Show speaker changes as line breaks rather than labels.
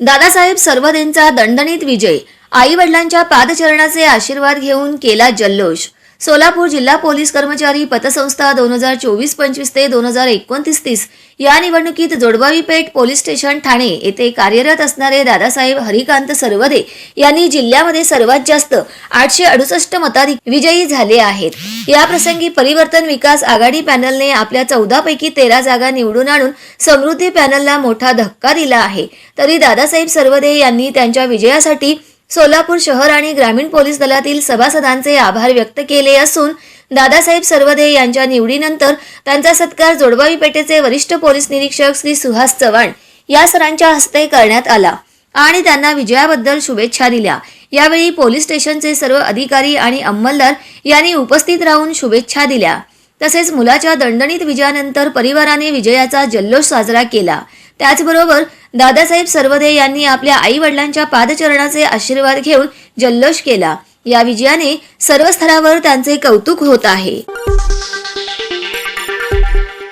दादासाहेब सर्वदेंचा दणदणीत विजय. आई वडिलांच्या पादचरणाचे आशीर्वाद घेऊन केला जल्लोष. सोलापूर जिल्हा पोलीस कर्मचारी पतसंस्था दोन हजार चोवीस पंचवीस ते दोन हजार एकोणतीस तीस या निवडणुकीत जोडबावी पेठ पोलीस स्टेशन ठाणे येथे कार्यरत असणारे दादासाहेब हरिकांत सर्वदे यांनी जिल्ह्यामध्ये सर्वात जास्त आठशे अडुसष्ट मताधिक विजयी झाले आहेत. या प्रसंगी परिवर्तन विकास आघाडी पॅनलने आपल्या चौदा पैकी तेरा जागा निवडून आणून समृद्धी पॅनलला मोठा धक्का दिला आहे. तरी दादासाहेब सर्वदे यांनी त्यांच्या विजयासाठी सोलापूर शहर आणि ग्रामीण पोलीस दलातील सभासदांचे आभार व्यक्त केले असून दादासाहेब सर्वदे यांच्या निवडीनंतर त्यांचा सत्कार जोडबावी पेठेचे वरिष्ठ पोलीस निरीक्षक श्री सुहास चव्हाण या सरांच्या हस्ते करण्यात आला आणि त्यांना विजयाबद्दल शुभेच्छा दिल्या. यावेळी पोलीस स्टेशनचे सर्व अधिकारी आणि अंमलदार यांनी उपस्थित राहून शुभेच्छा दिल्या. तसेच मुलाच्या दणदणीत विजयानंतर परिवाराने विजयाचा जल्लोष साजरा केला. त्याचबरोबर दादासाहेब सर्वदे यांनी आपल्या आई वडिलांच्या पादचरणाचे आशीर्वाद घेऊन जल्लोष केला. या विजयाने सर्व स्तरावर त्यांचे कौतुक होत आहे.